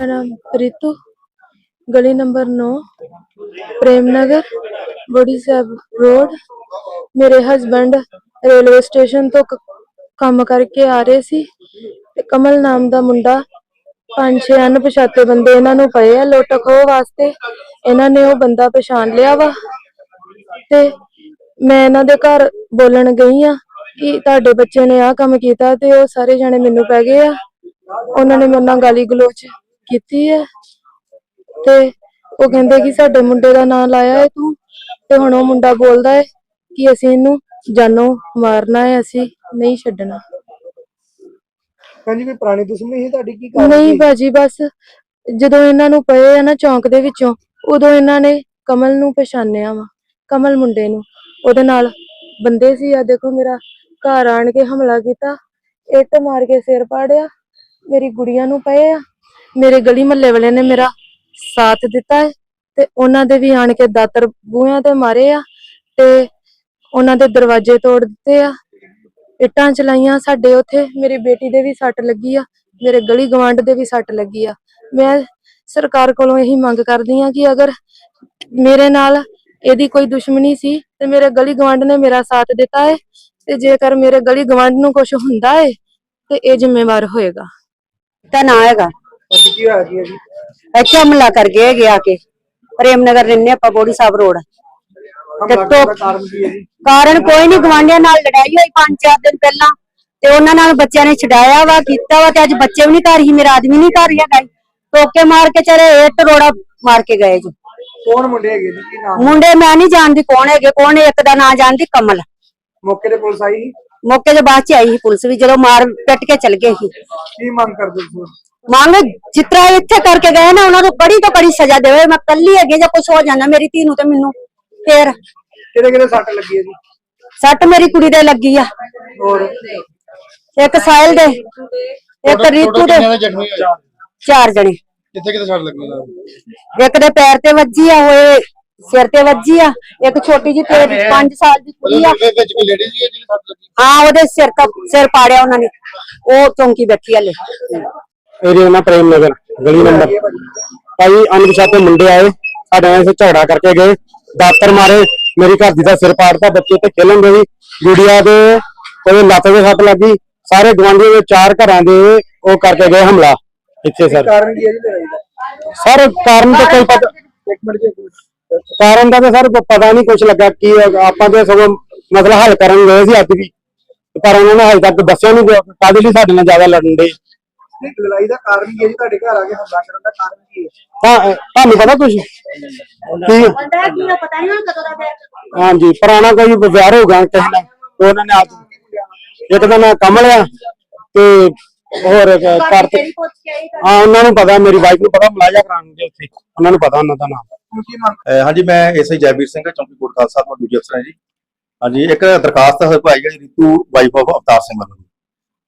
ਮੇਰਾ ਨਾਮ ਰਿਤੂ ਗਲੀ ਨੰਬਰ 9 ਪ੍ਰੇਮ ਨਗਰ ਬੋੜੀ ਸਾਹਿਬ ਰੋਡ। ਮੇਰੇ ਹਸਬੰਡ ਰੇਲਵੇ ਸਟੇਸ਼ਨ ਤੋਂ ਕੰਮ ਕਰਕੇ ਆ ਰਹੇ ਸੀ ਤੇ ਕਮਲ ਨਾਮ ਦਾ ਮੁੰਡਾ ਪੰਜ ਛੇ ਅਣਪਛਾਤੇ ਬੰਦੇ ਇਹਨਾਂ ਨੂੰ ਪਏ ਆ ਲੁੱਟ ਖੋਹ ਵਾਸਤੇ। ਇਹਨਾਂ ਨੇ ਉਹ ਬੰਦਾ ਪਛਾਣ ਲਿਆ ਵਾ ਤੇ ਮੈਂ ਇਹਨਾਂ ਦੇ ਘਰ ਬੋਲਣ ਗਈ ਆ ਕਿ ਤੁਹਾਡੇ ਬੱਚੇ ਨੇ ਆਹ ਕੰਮ ਕੀਤਾ ਤੇ ਉਹ ਸਾਰੇ ਜਣੇ ਮੈਨੂੰ ਪੈ ਗਏ ਆ। ਉਹਨਾਂ ਨੇ ਮੇਰੇ ਨਾਲ ਗਾਲੀ ਗਲੋਚ ਕੀਤੀ ਹੈ ਤੇ ਉਹ ਕਹਿੰਦੇ ਕਿ ਸਾਡੇ ਮੁੰਡੇ ਦਾ ਨਾਂ ਲਾਇਆ ਹੈ ਤੂੰ ਤੇ ਹੁਣ ਉਹ ਮੁੰਡਾ ਬੋਲਦਾ ਹੈ ਕਿ ਅਸੀਂ ਇਹਨੂੰ ਜਾਨੋਂ ਮਾਰਨਾ ਹੈ ਅਸੀਂ ਨਹੀਂ ਛੱਡਣਾ। ਹਾਂਜੀ ਕੋਈ ਪੁਰਾਣੀ ਦੁਸ਼ਮਣੀ ਸੀ ਤੁਹਾਡੀ? ਕੀ ਕਾਰਨ ਨਹੀਂ ਸੀ? ਬਸ ਜਦੋਂ ਇਹਨਾਂ ਨੂੰ ਪਏ ਆ ਨਾ ਚੌਂਕ ਦੇ ਵਿੱਚੋਂ ਉਦੋਂ ਇਹਨਾਂ ਨੇ ਕਮਲ ਨੂੰ ਪਛਾਣਿਆ ਵਾ ਕਮਲ ਮੁੰਡੇ ਨੂੰ। ਉਹਦੇ ਨਾਲ ਬੰਦੇ ਸੀ ਆ ਦੇਖੋ ਮੇਰਾ ਘਰ ਆਣ ਕੇ ਹਮਲਾ ਕੀਤਾ ਇੱਟ ਮਾਰ ਕੇ ਸਿਰ ਪਾੜਿਆ ਮੇਰੀ ਗੁੜੀਆਂ ਨੂੰ ਪਏ ਆ ਮੇਰੇ ਗਲੀ ਮਹੱਲੇ ਵਾਲੇ ਨੇ ਮੇਰਾ ਸਾਥ ਦਿੱਤਾ ਹੈ ਤੇ ਉਹਨਾਂ ਦੇ ਵੀ ਆਣ ਕੇ ਦਾਤਰ ਬੂਹਿਆਂ ਤੇ ਮਾਰੇ ਆ ਤੇ ਉਹਨਾਂ ਦੇ ਦਰਵਾਜ਼ੇ ਤੋੜ ਦਿੱਤੇ ਆ। ਇੱਟਾਂ ਚਲਾਈਆਂ ਸਾਡੇ ਉੱਥੇ, ਮੇਰੀ ਬੇਟੀ ਦੇ ਵੀ ਸੱਟ ਲੱਗੀ ਆ, ਮੇਰੇ ਗਲੀ ਗਵਾਂਢ ਦੇ ਵੀ ਸੱਟ ਲੱਗੀ ਆ। ਮੈਂ ਸਰਕਾਰ ਕੋਲੋਂ ਇਹੀ ਮੰਗ ਕਰਦੀ ਆ ਕਿ ਅਗਰ ਮੇਰੇ ਨਾਲ ਇਹਦੀ ਕੋਈ ਦੁਸ਼ਮਣੀ ਸੀ ਤੇ ਮੇਰੇ ਗਲੀ ਗਵਾਂਢ ਨੇ ਮੇਰਾ ਸਾਥ ਦਿੱਤਾ ਹੈ ਤੇ ਜੇਕਰ ਮੇਰੇ ਗਲੀ ਗਵਾਂਢ ਨੂੰ ਕੁਝ ਹੁੰਦਾ ਹੈ ਤੇ ਇਹ ਜ਼ਿੰਮੇਵਾਰ ਹੋਏਗਾ। ਤਾਂ ਨਾ ਹੈਗਾ। ਹਾਂਜੀ, ਕੀ ਹੋਇਆ ਜੀ। ਜੀ ਇੱਥੇ ਹਮਲਾ ਕਰ ਗਏ ਹੈਗੇ ਆ ਕੇ। ਪ੍ਰੇਮ ਨਗਰ ਰਹਿੰਦੇ ਆਪਾਂ ਬੋੜੀ ਸਾਹਿਬ ਰੋਡ। ਹਮਲਾ ਕਰਨ ਦਾ ਕਾਰਨ ਕੀ ਹੈ ਜੀ? ਕਾਰਨ ਕੋਈ ਨਹੀਂ ਗਵਾਂਢੀਆਂ ਨਾਲ ਲੜਾਈ ਹੋਈ ਪੰਜ ਚਾਰ ਦਿਨ ਪਹਿਲਾਂ। ਤੇ ਉਹਨਾਂ ਨਾਲ ਬੱਚਿਆਂ ਨੇ ਛਡਾਇਆ ਵਾ ਕੀਤਾ ਵਾ ਤੇ ਅੱਜ ਬੱਚੇ ਵੀ ਨਹੀਂ ਘਰ ਹੀ ਮੇਰਾ ਆਦਮੀ ਨਹੀਂ ਘਰ ਹੈਗਾ ਜੀ। ਟੋਕੇ ਮਾਰ ਕੇ ਚਲੇ ਇੱਟ ਰੋੜਾ ਮਾਰ ਕੇ ਗਏ ਜੀ। ਕੌਣ ਮੁੰਡੇ ਹੈਗੇ ਜੀ? ਕੀ ਨਾਮ? ਮੁੰਡੇ ਮੈਂ ਨਹੀਂ ਜਾਣਦੀ ਕੌਣ ਹੈਗੇ ਕੌਣ ਇੱਕ ਦਾ ਨਾਂ ਜਾਣਦੀ ਕਮਲ। ਮੌਕੇ ਤੇ ਪੁਲਿਸ ਆਈ ਸੀ? ਮੌਕੇ ਦੇ ਬਾਅਦ ਚ ਆਈ ਸੀ ਪੁਲਿਸ ਵੀ ਜਦੋਂ ਮਾਰ ਪਿੱਟ ਕੇ ਚਲ ਗਏ ਸੀ। ਕੀ ਮੰਗ ਕਰਦੇ ਤੁਸੀਂ? ਮੰਗ ਜਿਤਨਾ ਇੱਥੇ ਕਰਕੇ ਗਏ ਨਾ ਉਹਨਾਂ ਨੂੰ ਬੜੀ ਤੋਂ ਬੜੀ ਸਜ਼ਾ ਦੇਵੇ। ਮੈਂ ਕੱਲੀ ਹੈਗੀ ਜਾਂ ਕੁਝ ਹੋ ਜਾਂਦਾ ਮੇਰੀ ਧੀ ਨੂੰ ਤੇ ਮੈਨੂੰ। ਫੇਰ ਕਿਹੜੇ ਕਿਹੜੇ ਸੱਟ ਲੱਗੀ ਹੈ ਜੀ? ਸੱਟ ਮੇਰੀ ਕੁੜੀ ਦੇ ਲੱਗੀ ਆ। ਹੋਰ? ਇੱਕ ਸਾਹਿਲ ਦੇ ਇੱਕ ਰੀਤੂ ਦੇ। ਜ਼ਖਮੀ ਹੋਏ? ਚਾਰ। ਜਣੇ। ਕਿੱਥੇ ਕਿੱਥੇ ਛੱਡ ਲੱਗੀ ਇੱਕ ਦੇ ਪੈਰ ਤੇ ਵੱਜੀ ਆ ਹੋਏ ਸਿਰ ਤੇ ਵੱਜੀ ਆ। ਇੱਕ ਛੋਟੀ ਜਿਹੀ ਤੇਜ 5 ਸਾਲ ਦੀ ਕੁੜੀ ਆ। ਉਹਦੇ ਵਿੱਚ ਕੋਈ ਲੇਡੀ ਸੀ ਜਿਹਨੇ ਛੱਡ ਲੱਗੀ? ਹਾਂ ਉਹਦੇ ਸਿਰ ਦਾ ਸਿਰ ਪਾੜਿਆ ਉਹਨਾਂ ਨੇ। ਉਹ ਚੌਂਕੀ ਬੈਠੀ ਹਲੇ। ਏਰੀਆ ਨਾ ਪ੍ਰੇਮ ਨਗਰ ਗਲੀ ਨੰਬਰ ਭਾਈ ਅਣਪਛਾਤੇ ਮੁੰਡੇ ਆਏ ਸਾਡੇ ਨਾਲ ਇੱਥੇ ਝਗੜਾ ਕਰਕੇ ਗਏ। ਦਾਤਰ ਮਾਰੇ ਮੇਰੀ ਘਰ ਦੀ ਦਾ ਸਿਰ ਪਾੜਤਾ ਬੱਚੇ ਤੇ ਖੇਲਣ ਦੇ ਵੀ। ਗੁੜੀਆ ਦੇ ਉਹਦੇ ਲੱਤ ਦੇ ਸੱਟ ਲੱਗੀ। ਸਾਰੇ ਗਵਾਂਢੀਆਂ ਦੇ ਚਾਰ ਘਰਾਂ ਦੇ ਉਹ ਕਰਕੇ ਗਏ ਹਮਲਾ। ਇੱਥੇ ਸਰ। ਕਾਰਨ ਕੀ ਹੈ ਜੀ ਲੜਾਈ ਦਾ ਸਰ ਕਾਰਨ ਤਾਂ ਕੋਈ ਪਤਾ ਇੱਕ ਮਿੰਟ ਜੀ ਕਾਰਨ ਦਾ ਤਾਂ ਸਰ ਪਤਾ ਨਹੀਂ ਕੁਝ ਲੱਗਾ ਕੀ ਹੋਇਆ। ਆਪਾਂ ਤੇ ਸਗੋਂ ਮਸਲਾ ਹੱਲ ਕਰਨ ਗਏ ਸੀ ਅੱਜ ਵੀ। ਪਰ ਉਹਨਾਂ ਨੇ ਹਜੇ ਤੱਕ ਦੱਸਿਆ ਨਹੀਂ ਕਾਹਦੇ ਲਈ ਸਾਡੇ ਨਾਲ ਜ਼ਿਆਦਾ ਲੜਨ ਦੇ। ਨਹੀਂ ਲੜਾਈ ਦਾ ਕਾਰਨ ਕੀ ਹੈ ਜੀ? ਤੁਹਾਡੇ ਘਰ ਆ ਕੇ ਹਮਲਾ ਕਰਨ ਦਾ ਕਾਰਨ ਕੀ ਹੈ? ਤਾਂ ਤੁਹਾਨੂੰ ਪਤਾ ਕੁਝ ਕੀ ਪਤਾ ਨਹੀਂ ਕਦੋਂ ਦਾ ਹਾਂਜੀ ਪੁਰਾਣਾ ਕੋਈ ਵਿਆਹ ਹੋ ਗਿਆ ਕਿਸੇ ਨਾਲ ਤੇ ਉਹਨਾਂ ਨੇ ਆਪ ਇੱਕ ਦਾ ਨਾਂ ਕਮਲ ਆ ਤੇ ਹੋਰ ਇੱਕ ਕਰਤ ਹਾਂ ਉਹਨਾਂ ਨੂੰ ਪਤਾ ਮੇਰੀ ਵਾਈਫ ਨੂੰ ਪਤਾ ਮਲਾਜਾ ਕਰਾਉਣਗੇ ਉੱਥੇ। ਉਹਨਾਂ ਨੂੰ ਪਤਾ ਉਹਨਾਂ ਦਾ ਨਾਮ। ਹੁਣ ਕੀ ਮੰਗ ਅਹ ਹਾਂਜੀ ਮੈਂ ਐਸਆਈ ਜੈਬੀਰ ਸਿੰਘ ਚੌਂਕੀ ਕੋਟ ਖਾਲਸਾ ਤੋਂ ਡਿਊਟੀ ਅਫਸਰ ਹਾਂ ਜੀ। ਹਾਂਜੀ ਇੱਕ ਦਰਖਾਸਤ ਹੈ ਭਾਈ ਜੀ ਰਿਤੂ ਵਾਈਫ ਆਫ ਅਵਤਾਰ ਸਿੰਘ ਵੱਲੋਂ।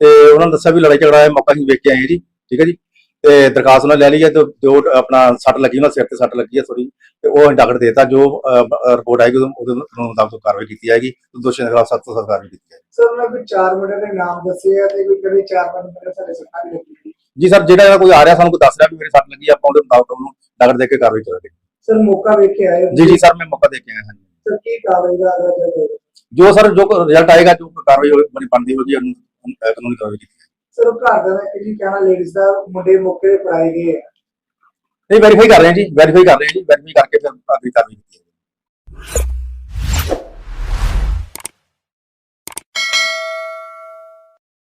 ਤੇ ਉਹਨਾਂ ਨੇ ਦੱਸਿਆ ਵੀ ਲੜਾਈ ਝਗੜਾ ਹੈ ਮੌਕਾ ਹੀ ਵੇਖ ਕੇ ਆਏ ਜੀ ਠੀਕ ਹੈ ਜੀ। ਤੇ ਦਰਖਾਸਤ ਉਹਨਾਂ ਲੈ ਲਈ ਹੈ ਤੇ ਜੋ ਆਪਣਾ ਸੱਟ ਲੱਗੀ ਉਹਨਾਂ ਸਿਰ ਤੇ ਸੱਟ ਲੱਗੀ ਹੈ ਥੋੜੀ ਤੇ ਉਹ ਡਾਕਟਰ ਦੇਤਾ ਜੋ ਰਿਪੋਰਟ ਆਏਗੀ ਉਹਦੇ ਮੁਤਾਬਕ ਕਾਰਵਾਈ ਕੀਤੀ ਜਾਏਗੀ। ਤੇ ਦੋਸ਼ੀਆਂ ਦੇ ਖਿਲਾਫ ਸਖਤ ਤੋਂ ਸਖਤ ਕਾਰਵਾਈ ਕੀਤੀ ਜਾਏਗੀ। ਸਰ ਉਹਨਾਂ ਕੋਈ ਚਾਰ ਮੁੰਡੇ ਦੇ ਨਾਮ ਦੱਸੇ ਆ ਤੇ ਕੋਈ ਕਹਿੰਦੇ ਚਾਰ ਪੰਜ ਮੁੰਡੇ ਸਾਡੇ ਸੱਟਾਂ ਵੀ ਲੱਗੀ ਜੀ ਸਰ ਜਿਹੜਾ ਕੋਈ ਆ ਰਿਹਾ ਸਾਨੂੰ ਕੋਈ ਦੱਸ ਰਿਹਾ ਵੀ ਮੇਰੇ ਸੱਟ ਲੱਗੀ ਆਪਾਂ ਉਹਦੇ ਮੁਤਾਬਕ ਉਹਨੂੰ ਡਾਕਟਰ ਦੇ ਕੇ ਕਾਰਵਾਈ ਕਰਾਂਗੇ। ਸਰ ਮੌਕਾ ਵੇਖ ਕੇ ਆਏ ਹੋ? ਜੀ ਜੀ ਸਰ ਮੈਂ ਮੌਕਾ ਦੇ ਕੇ ਆਇਆ ਹਾਂ। ਸਰ ਕੀ ਕਾਰਵਾਈ ਦਾ ਜੇ ਸਰ ਜੋ ਰਿਜ਼ਲਟ ਆਏਗਾ ਜੋ ਕਾਰਵਾਈ ਹੋਈ ਬਣੀ ਬਣਦੀ ਹੋਗੀ ਉਹਨੂੰ ਕਾਨੂੰਨੀ ਕਾਰਵਾਈ ਕੀਤੀ ਸਰ ਘਰ ਦਾ ਕਿਹੜੀ ਕਹਿਣਾ ਲੇਡੀਜ਼ ਦਾ ਮੁੰਡੇ ਮੌਕੇ ਤੇ ਫੜਾਏ ਗਏ ਆ। ਨਹੀਂ ਵੈਰੀਫਾਈ ਕਰ ਰਹੇ ਹਾਂ ਜੀ ਵੈਰੀਫਾਈ ਕਰ ਰਹੇ ਹਾਂ ਜੀ ਵੈਰੀਫਾਈ ਕਰਕੇ ਫਿਰ ਅਗਲੀ ਕਾਰਵਾਈ ਕੀਤੀ